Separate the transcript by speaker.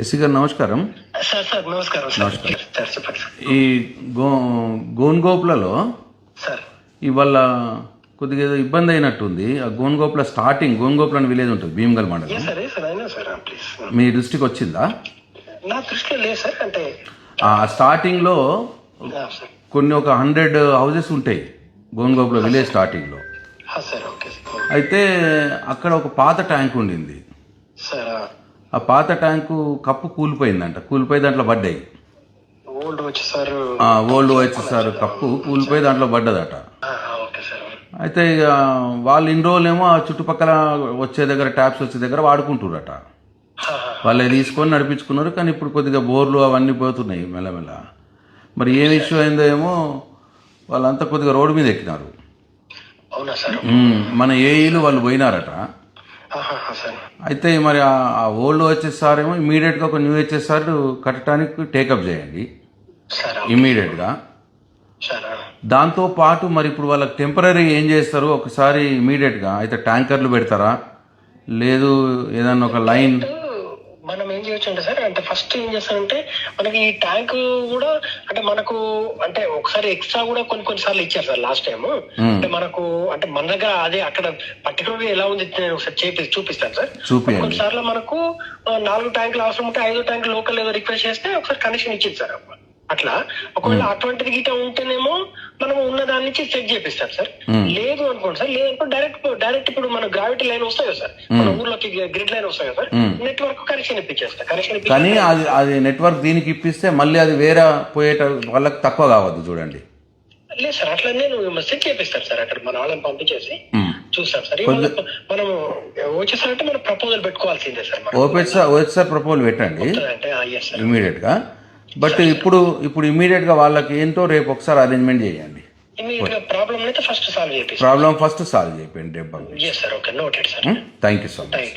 Speaker 1: SC గారు నమస్కారం.
Speaker 2: Sir sir నమస్కారం సార్. సార్ చెప్పండి
Speaker 1: ఈ గో గోన్గోపులలో
Speaker 2: సార్.
Speaker 1: ఇవాళ కొద్దిగా ఏదో ఇబ్బంది అయినట్టుంది. ఆ గోన్గోపుల స్టార్టింగ్ గోన్గోపుల అని విలేజ్ ఉంటుంది భీమగల్ మండలం. మీ దృష్టికి వచ్చిందా?
Speaker 2: నా దృష్టిలో లేదు సార్ అంటే
Speaker 1: ఆ స్టార్టింగ్లో కొన్ని ఒక హండ్రెడ్ హౌసెస్ ఉంటాయి గోన్గోపుల విలేజ్ స్టార్టింగ్లో. అయితే అక్కడ ఒక పాత ట్యాంక్ ఉండింది.
Speaker 2: సార్
Speaker 1: ఆ పాత ట్యాంకు కప్పు కూలిపోయిందంట. కూలిపోయి దాంట్లో పడ్డాయి.
Speaker 2: ఓల్డ్ వచ్చి సార్
Speaker 1: ఆ ఓల్డ్ కప్పు కూలిపోయి దాంట్లో పడ్డదట. అయితే ఇక వాళ్ళు ఇన్ని రోజులేమో ఆ చుట్టుపక్కల వచ్చే దగ్గర ట్యాప్స్ వచ్చే దగ్గర వాడుకుంటున్నారట వాళ్ళే తీసుకొని నడిపించుకున్నారు కానీ ఇప్పుడు కొద్దిగా బోర్లు అవన్నీ పోతున్నాయి మెల్లమెల్ల. మరి ఏం ఇష్యూ అయిందో ఏమో వాళ్ళంతా కొద్దిగా రోడ్డు మీద ఎక్కినారు. మన ఏఈలు వాళ్ళు పోయినారట. అయితే మరి ఆ- ఓల్డ్ వచ్చేసార్ ఏమో ఇమీడియట్గా ఒక న్యూ వచ్చేసార్ కట్టడానికి టేకప్ చేయండి. ఇమీడియట్గా
Speaker 2: ఆ.
Speaker 1: దాంతో పాటు మరి ఇప్పుడు వాళ్ళకి టెంపరీ ఏం చేస్తారు ఒకసారి ఇమీడియట్గా అయితే ట్యాంకర్లు పెడతారా? లేదు ఏదన్నా ఒక లైన్
Speaker 2: మనం ఏం చేయొచ్చు అంటే సార్ అంటే ఫస్ట్ ఏం చేస్తారంటే మనకి ఈ ట్యాంక్ కూడా అంటే మనకు అంటే ఒకసారి ఎక్స్ట్రా కూడా కొన్ని కొన్ని సార్లు ఇచ్చారు సార్ లాస్ట్ టైం అంటే మనకు అంటే మన దగ్గర అదే అక్కడ పర్టికులర్ ఎలా ఉంది నేను ఒకసారి చేపి చూపిస్తాను సార్. కొన్ని సార్లు మనకు నాలుగు ట్యాంకులు అవసరం ఉంటే ఐదో ట్యాంక్ లోకల్ ఏదో రిక్వెస్ట్ చేస్తే ఒకసారి కనెక్షన్ ఇచ్చింది సార్ అట్లా? ఒకవేళ అటువంటిది గిట ఉంటేనేమో మనం ఉన్న దాని నుంచి సెట్ చేపిస్తారు సార్. లేదు అనుకోండి సార్ లేదనుకోండి డైరెక్ట్ డైరెక్ట్ ఇప్పుడు మన గ్రావిటీ లైన్ వస్తాయి సార్? మన ఊర్లోకి గ్రిడ్ లైన్ వస్తాయి సార్? నెట్వర్క్ కనెక్షన్ ఇప్పించేస్తా. కనెక్షన్
Speaker 1: కానీ అది అది నెట్వర్క్ దీనికి ఇప్పిస్తే మళ్ళీ అది వేరే పోయేట వాళ్ళకి తక్కువ కావద్దు చూడండి.
Speaker 2: లేదు సార్ అట్లా నేను సెట్ చేపిస్తాను సార్ అక్కడ మన వాళ్ళని పంపించేసి. చూస్తాం సార్. మనము వచ్చేసారంటే మనం ప్రపోజల్ పెట్టుకోవాల్సిందే సార్ మనం
Speaker 1: ఓపెట్ సార్ ప్రపోజల్ పెట్టండి.
Speaker 2: సార్
Speaker 1: ఇమీడియట్గా బట్ ఇప్పుడు ఇప్పుడు ఇమీడియట్గా వాళ్ళకి ఏంటో రేపు ఒకసారి అరేంజ్మెంట్ చేయండి.
Speaker 2: ఇమీడియట్గా ప్రాబ్లమ్ అయితే ఫస్ట్ సాల్వ్ చేపిస్తాం.
Speaker 1: ప్రాబ్లం ఫస్ట్ సాల్వ్ చేయండి రేపు
Speaker 2: sir
Speaker 1: thank you so much